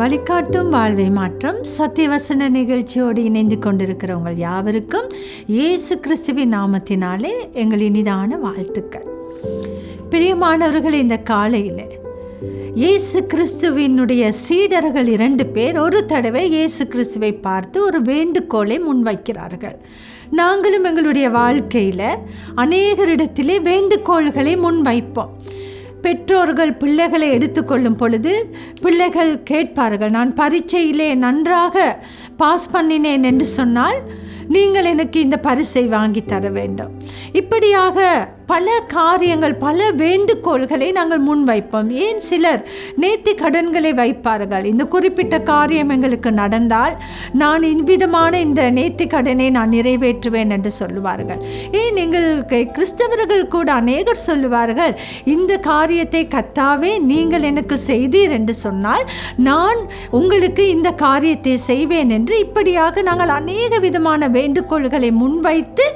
வழிகாட்டும் வாழ்வை மாற்றம் சத்தியவசன நிகழ்ச்சியோடு இணைந்து கொண்டிருக்கிறவங்கள் யாவருக்கும் இயேசு கிறிஸ்துவின் நாமத்தினாலே எங்கள் இனிதான வாழ்த்துக்கள். பிரியமானவர்கள் இந்த காலையில் இயேசு கிறிஸ்துவினுடைய சீடர்கள் இரண்டு பேர் ஒரு தடவை இயேசு கிறிஸ்துவை பார்த்து ஒரு வேண்டுகோளை முன்வைக்கிறார்கள். நாங்களும் எங்களுடைய வாழ்க்கையில் அநேகரிடத்திலே வேண்டுகோள்களை முன்வைப்போம். பெற்றோர்கள் பிள்ளைகளை எடுத்துக்கொள்ளும் பொழுது பிள்ளைகள் கேட்பார்கள் நான் பரீட்சையிலே நன்றாக பாஸ் பண்ணினேன் என்று சொன்னால் நீங்கள் எனக்கு இந்த பரிசை வாங்கி தர வேண்டும். இப்படியாக பல காரியங்கள் பல வேண்டுகோள்களை நாங்கள் முன்வைப்போம். ஏன் சிலர் நேர்த்தி கடன்களை வைப்பார்கள்? இந்த குறிப்பிட்ட காரியம் எங்களுக்கு நடந்தால் நான் இவ்விதமான இந்த நேர்த்தி கடனை நான் நிறைவேற்றுவேன் என்று சொல்லுவார்கள். ஏன் எங்களுக்கு கிறிஸ்தவர்கள் கூட அநேகர் சொல்லுவார்கள் இந்த காரியத்தை கத்தாவே நீங்கள் எனக்கு செய்தீர் என்று சொன்னால் நான் உங்களுக்கு இந்த காரியத்தை செய்வேன் என்று இப்படியாக நாங்கள் அநேக விதமான வேண்டுகோள்களை முன்வைத்து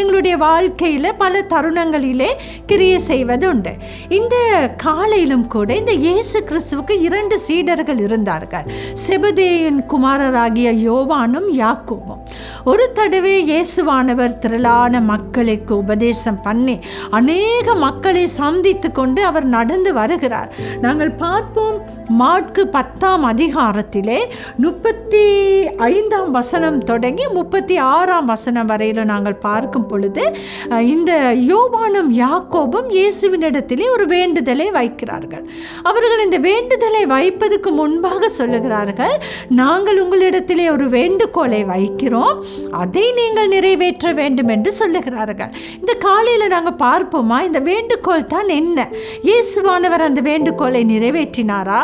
எங்களுடைய வாழ்க்கையில் பல தருணங்கள் நாட்களிலே கிரியை செய்வது உண்டு இந்த காலையிலும் கூட இந்த இயேசு கிறிஸ்துவுக்கு இரண்டு சீடர்கள் இருந்தார்கள். செபதேயின் குமாரராகிய யோவானும் யாக்கோவும் ஒரு தடவை இயேசுவானவர் திரளான மக்களுக்கு உபதேசம் பண்ணி அநேக மக்களை சந்தித்து கொண்டு அவர் நடந்து வருகிறார். நாங்கள் பார்ப்போம் மாட்கு பத்தாம் அதிகாரத்திலே முப்பத்தி ஐந்தாம் வசனம் தொடங்கி முப்பத்தி ஆறாம் வசனம் வரையில் நாங்கள் பார்க்கும் பொழுது இந்த யோவான் யோவானும் யாக்கோபும் இயேசுவினிடத்திலே ஒரு வேண்டுதலை வைக்கிறார்கள். அவர்கள் இந்த வேண்டுதலை வைப்பதற்கு முன்பாக சொல்லுகிறார்கள் நாங்கள் உங்களிடத்திலே ஒரு வேண்டுகோளை வைக்கிறோம். அதை நீங்கள் நிறைவேற்ற வேண்டும் என்று சொல்லுகிறார்கள். இந்த காலையில் நாங்கள் பார்ப்போமா? இந்த வேண்டுகோள் தான் என்ன? இயேசுவானவர் அந்த வேண்டுகோளை நிறைவேற்றினாரா?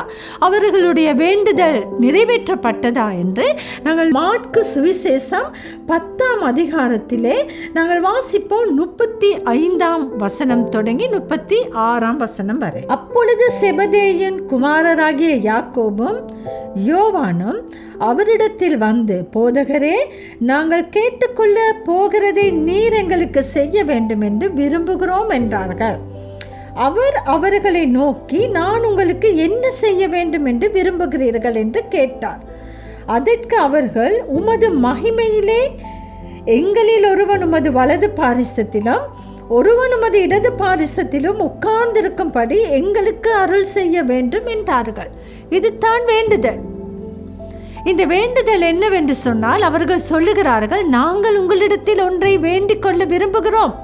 அவர்களுடைய வேண்டுதல் நிறைவேற்றப்பட்டதா என்று நாங்கள் மாட்கு சுவிசேஷம் பத்தாம் அதிகாரத்திலே நாங்கள் வாசிப்போம் முப்பத்தி ஐந்தாம் வசனம் தொடங்கி முப்பத்தி ஆறாம் வசனம் வரை. அப்பொழுது செபதேயன் குமாரராகிய யாக்கோபும் யோவானும் அவரிடத்தில் வந்து போதகரே நாங்கள் கேட்டுக்கொள்ள போகிறதை நீர் எங்களுக்கு செய்ய வேண்டும் என்று விரும்புகிறோம் என்றார்கள். அவர் அவர்களை நோக்கி நான் உங்களுக்கு என்ன செய்ய வேண்டும் என்று விரும்புகிறீர்கள்? என்று கேட்டார். அதற்கு அவர்கள் உமது மகிமையிலே எங்களில் ஒருவன் உமது வலது பாரிசத்திலும் ஒருவன் உமது இடது பாரிசத்திலும் உட்கார்ந்திருக்கும்படி எங்களுக்கு அருள் செய்ய வேண்டும் என்றார்கள். இதுதான் வேண்டுதல். இந்த வேண்டுதல் என்னவென்று சொன்னால் அவர்கள் சொல்லுகிறார்கள் நாங்கள் உங்களிடத்தில் ஒன்றை வேண்டிக் கொள்ள விரும்புகிறோம்.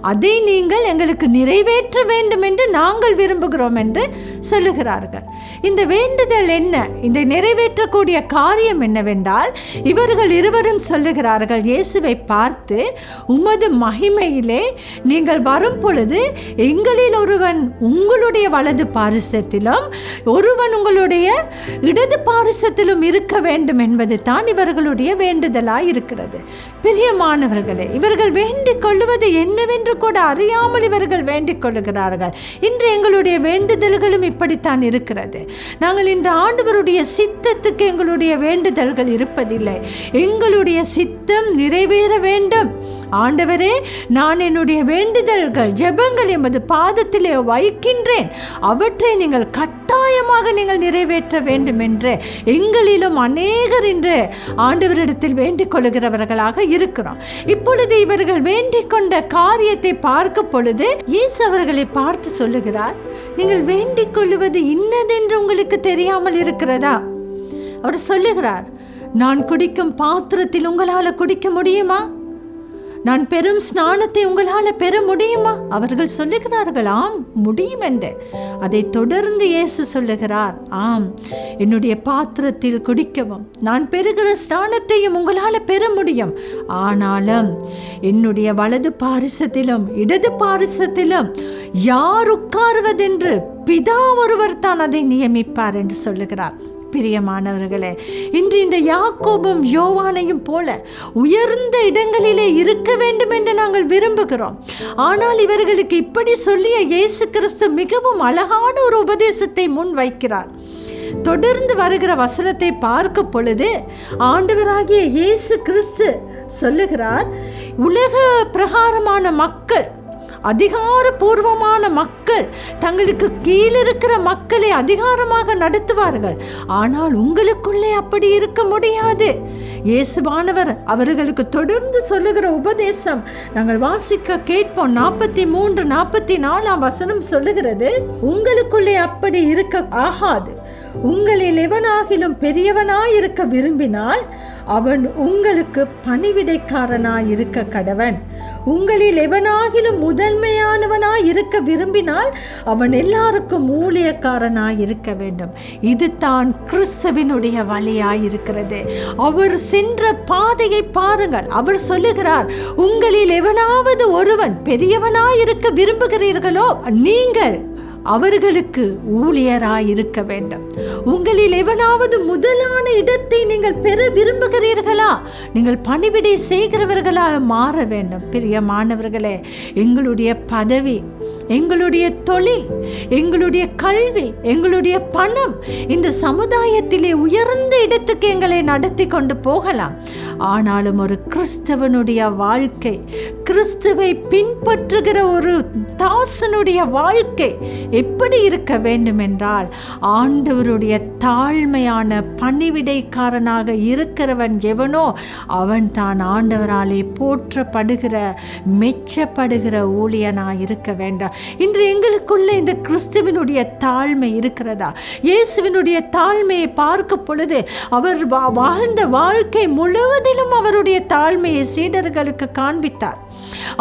அதை நீங்கள் எங்களுக்கு நிறைவேற்ற வேண்டும் என்று நாங்கள் விரும்புகிறோம் என்று சொல்லுகிறார்கள். இந்த வேண்டுதல் என்ன? இந்த நிறைவேற்றக்கூடிய காரியம் என்னவென்றால் இவர்கள் இருவரும் சொல்லுகிறார்கள் இயேசுவை பார்த்து உமது மகிமையிலே நீங்கள் வரும் பொழுது எங்களில் ஒருவன் உங்களுடைய வலது பாரிசத்திலும் ஒருவன் உங்களுடைய இடது பாரிசத்திலும் இருக்க வேண்டும் என்பது தான் இவர்களுடைய வேண்டுதலாக இருக்கிறது. பிரியமானவர்களே இவர்கள் வேண்டிக் கொள்ளுவது என்னவென்று என்று கூட அறியாமல் இவர்கள் வேண்டிக் கொள்கிறார்கள் இன்று எங்களுடைய வேண்டுதல்களும் இப்படித்தான் இருக்கிறது. நாங்கள் இன்று ஆண்டவருடைய சித்தத்துக்கு எங்களுடைய வேண்டுதல்கள் இருப்பதில்லை. எங்களுடைய சித்தம் நிறைவேற வேண்டும். ஆண்டவரே நான் என்னுடைய வேண்டுதல்கள் ஜெபங்கள் எமது பாதத்திலே வைக்கின்றேன். அவற்றை நீங்கள் நிச்சயமாக நீங்கள் நிறைவேற்ற வேண்டும் என்று எங்களிலும் அநேகர் இன்று ஆண்டவரிடத்தில் வேண்டிக் கொள்கிறவர்களாக இருக்கிறோம். இப்பொழுது இவர்கள் வேண்டிக் கொண்ட காரியத்தை பார்க்க பொழுது இயேசு அவர்களை பார்த்து சொல்லுகிறார் நீங்கள் வேண்டிக் கொள்ளுவது இன்னதென்று உங்களுக்கு தெரியாமல் இருக்கிறதா? அவர் சொல்லுகிறார் நான் குடிக்கும் பாத்திரத்தில் உங்களால் குடிக்க முடியுமா? நான் பெரும் ஸ்நானத்தை உங்களால் பெற முடியுமா? அவர்கள் சொல்லுகிறார்கள் ஆம் முடியும் என்று. அதை தொடர்ந்து இயேசு சொல்லுகிறார் ஆம் என்னுடைய பாத்திரத்தில் குடிக்கவும். நான் பெறுகிற ஸ்நானத்தையும் உங்களால் பெற முடியும். ஆனாலும் என்னுடைய வலது பாரிசத்திலும் இடது பாரிசத்திலும் யார் உட்காருவதென்று பிதா ஒருவர் தான் அதை நியமிப்பார் என்று சொல்லுகிறார். பிரியமானவர்களே இன்று இந்த யாக்கோபும் யோவானையும் போல உயர்ந்த இடங்களிலே இருக்க வேண்டும் என்று நாங்கள் விரும்புகிறோம். ஆனால் இவர்களுக்கு இப்படி சொல்லிய இயேசு கிறிஸ்து மிகவும் அழகான ஒரு உபதேசத்தை முன் வைக்கிறார். தொடர்ந்து வருகிற வசனத்தை பார்க்க பொழுது ஆண்டவராகிய இயேசு கிறிஸ்து சொல்லுகிறார் உலக பிரகாரமான மக்கள் அதிகாரபூர்வமான மக்கள் தங்களுக்கு கீழிருக்கிற மக்களை அதிகாரமாக நடத்துவார்கள். ஆனால் உங்களுக்குள்ளே அப்படி இருக்க முடியாது. இயேசுவானவர் அவர்களுக்கு தொடர்ந்து சொல்லுகிற உபதேசம் நாங்கள் வாசிக்க கேட்போம். நாற்பத்தி மூன்று நாற்பத்தி நாலாம் வசனம் சொல்லுகிறது உங்களுக்குள்ளே அப்படி இருக்க ஆகாது. உங்களில் எவனாகிலும் பெரியவனாயிருக்க விரும்பினால் அவன் உங்களுக்கு பணிவிடைக்காரனாய் இருக்க கடவன். உங்களில் எவனாகிலும் முதன்மையானவனாய் இருக்க விரும்பினால் அவன் எல்லாருக்கும் ஊழியக்காரனாய் இருக்க வேண்டும். இது தான் கிறிஸ்தவினுடைய வழியாய் இருக்கிறது அவர் சென்ற பாதையை பாருங்கள். அவர் சொல்லுகிறார் உங்களில் எவனாவது ஒருவன் பெரியவனாய் இருக்க விரும்புகிறீர்களோ நீங்கள் அவர்களுக்கு ஊழியராயிருக்க வேண்டும். உங்களில் எவனாவது முதலான இடத்தை நீங்கள் பெற விரும்புகிறீர்களா? நீங்கள் பணிவிடை செய்கிறவர்களாக மாற வேண்டும். பிரியமானவர்களே எங்களுடைய பதவி எங்களுடைய தொழில் எங்களுடைய கல்வி எங்களுடைய பணம் இந்த சமுதாயத்திலே உயர்ந்த இடத்துக்கு எங்களை நடத்தி கொண்டு போகலாம். ஆனாலும் ஒரு கிறிஸ்தவனுடைய வாழ்க்கை கிறிஸ்துவை பின்பற்றுகிற ஒரு தாசனுடைய வாழ்க்கை எப்படி இருக்க வேண்டும் என்றால் ஆண்டவருடைய தாழ்மையான பணிவிடைக்காரனாக இருக்கிறவன் எவனோ அவன் தான் ஆண்டவராலே போற்றப்படுகிற மெச்சப்படுகிற ஊழியனாக இருக்க வேண்டாம். இன்று எங்களுக்குள்ளே இந்த கிறிஸ்துவனுடைய தாழ்மை இருக்கிறதா? இயேசுவினுடைய தாழ்மையை பார்க்க பொழுது அவர் வா- வாழ்ந்த வாழ்க்கை முழுவதிலும் அவருடைய தாழ்மையை சீடர்களுக்கு காண்பித்தார்.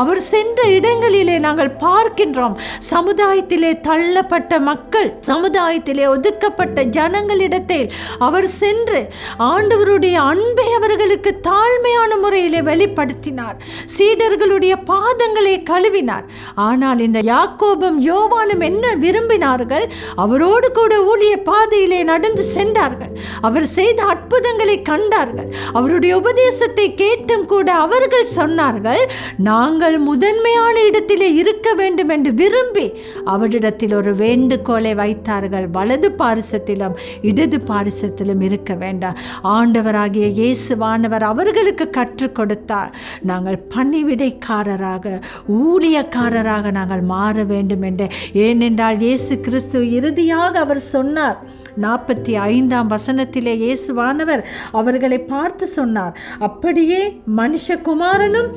அவர் சென்ற இடங்களிலே நாங்கள் பார்க்கின்றோம். சமுதாயத்திலே தள்ளப்பட்ட மக்கள் சமுதாயத்திலே ஒதுக்கப்பட்ட ஜனங்களிடத்தில் அவர் சென்று ஆண்டவருடைய அன்பை அவர்களுக்கு தாழ்மையான முறையிலே வெளிப்படுத்தினார். சீடர்களுடைய பாதங்களை கழுவினார். ஆனால் இந்த யாக்கோபம் யோவானும் என்ன விரும்பினார்கள்? அவரோடு கூட ஊழிய பாதையிலே நடந்து சென்றார்கள். அவர் செய்த அற்புதங்களை கண்டார்கள். அவருடைய உபதேசத்தை கேட்டும் கூட அவர்கள் சொன்னார்கள் நாங்கள் முதன்மையான இடத்திலே இருக்க வேண்டும் என்று விரும்பி அவரிடத்தில் ஒரு வேண்டுகோளை வைத்தார்கள். வலது பாரிசத்திலும் இடது பாரிசத்திலும் இருக்க வேண்டாம். ஆண்டவராகிய இயேசுவானவர் அவர்களுக்கு கற்றுக் கொடுத்தார். நாங்கள் பணிவிடைக்காரராக ஊழியக்காரராக நாங்கள் மாற வேண்டும் என்று. ஏனென்றால் இயேசு கிறிஸ்து இறுதியாக அவர் சொன்னார். நாற்பத்தி ஐந்தாம் வசனத்திலே இயேசுவானவர் அவர்களை பார்த்து சொன்னார். அப்படியே மனுஷகுமாரனும்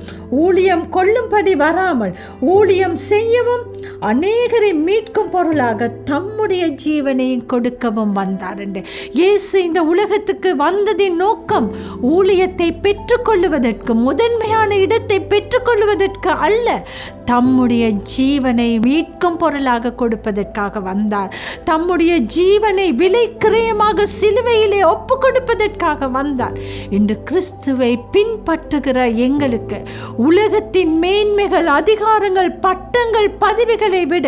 ஊழிய ஊழியம் கொள்ளும்படி வராமல் ஊழியம் செய்யவும் அநேகரை மீட்கும் பொருளாக தம்முடைய ஜீவனையும் கொடுக்கவும் வந்தார் என்று இயேசு இந்த உலகத்துக்கு வந்ததின் நோக்கம் ஊழியத்தை பெற்றுக்கொள்ளுவதற்கு முதன்மையான இடத்தை பெற்றுக்கொள்வதற்கு அல்ல தம்முடைய ஜீவனை மீட்கும் பொருளாக கொடுப்பதற்காக வந்தார். தம்முடைய ஜீவனை விலை கிரயமாக சிலுவையிலே ஒப்பு கொடுப்பதற்காக வந்தார். இன்று கிறிஸ்துவை பின்பற்றுகிற எங்களுக்கு உலகத்தின் மேன்மைகள் அதிகாரங்கள் பட்டங்கள் பதவிகளை விட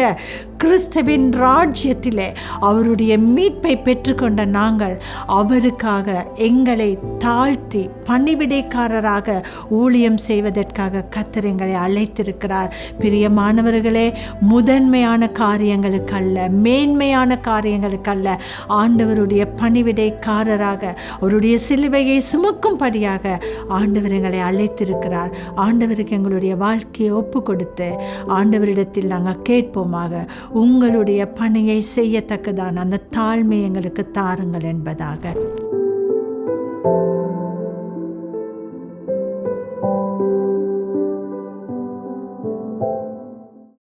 கிறிஸ்தவின் ராஜ்யத்திலே அவருடைய மீட்பை பெற்றுக்கொண்ட நாங்கள் அவருக்காக எங்களை தாழ்த்தி பணிவிடைக்காரராக ஊழியம் செய்வதற்காக கத்தர் எங்களை அழைத்திருக்கிறார். பிரியமானவர்களே முதன்மையான காரியங்களுக்கு அல்ல மேன்மையான காரியங்களுக்கு அல்ல ஆண்டவருடைய பணிவிடைக்காரராக அவருடைய சிலுவையை சுமக்கும்படியாக ஆண்டவர் எங்களை அழைத்திருக்கிறார். ஆண்டவருக்கு எங்களுடைய வாழ்க்கையை ஒப்பு கொடுத்து ஆண்டவரிடத்தில் நாங்கள் கேட்போமாக. உங்களுடைய பணியை செய்யத்தக்கதான அந்த தாழ்மை எங்களுக்கு தாருங்கள் என்பதாக.